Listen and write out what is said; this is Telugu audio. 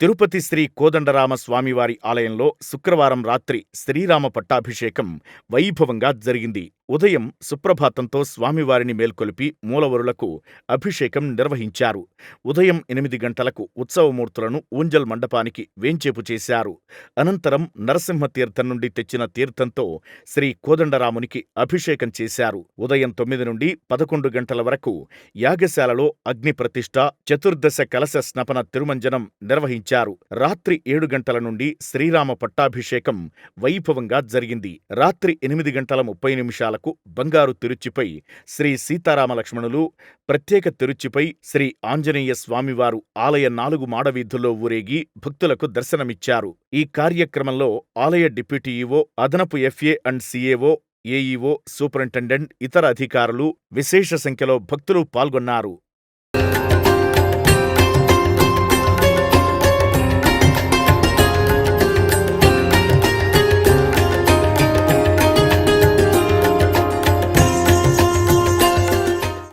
తిరుపతి శ్రీ కోదండరామ స్వామివారి ఆలయంలో శుక్రవారం రాత్రి శ్రీరామ పట్టాభిషేకం వైభవంగా జరిగింది. ఉదయం సుప్రభాతంతో స్వామివారిని మేల్కొలిపి మూలవరులకు అభిషేకం నిర్వహించారు. ఉదయం ఎనిమిది గంటలకు ఉత్సవమూర్తులను ఊంజల్ మండపానికి వేంచేపు చేశారు. అనంతరం నరసింహతీర్థం నుండి తెచ్చిన తీర్థంతో శ్రీ కోదండరామునికి అభిషేకం చేశారు. ఉదయం తొమ్మిది నుండి పదకొండు గంటల వరకు యాగశాలలో అగ్ని ప్రతిష్ఠ, చతుర్దశ కలశ స్నపన తిరుమంజనం నిర్వహించారు. రాత్రి ఏడు గంటల నుండి శ్రీరామ పట్టాభిషేకం వైభవంగా జరిగింది. రాత్రి ఎనిమిది గంటల ముప్పై నిమిషాలకు బంగారు తిరుచిపై శ్రీ సీతారామ లక్ష్మణులు, ప్రత్యేక తిరుచిపై శ్రీ ఆంజనేయ స్వామివారు ఆలయ నాలుగు మాడవీధుల్లో ఊరేగి భక్తులకు దర్శనమిచ్చారు. ఈ కార్యక్రమంలో ఆలయ డిప్యూటీఈఓ అదనపు FA and CAO, AEO, superintendent, ఇతర అధికారులు విశేష సంఖ్యలో భక్తులు పాల్గొన్నారు.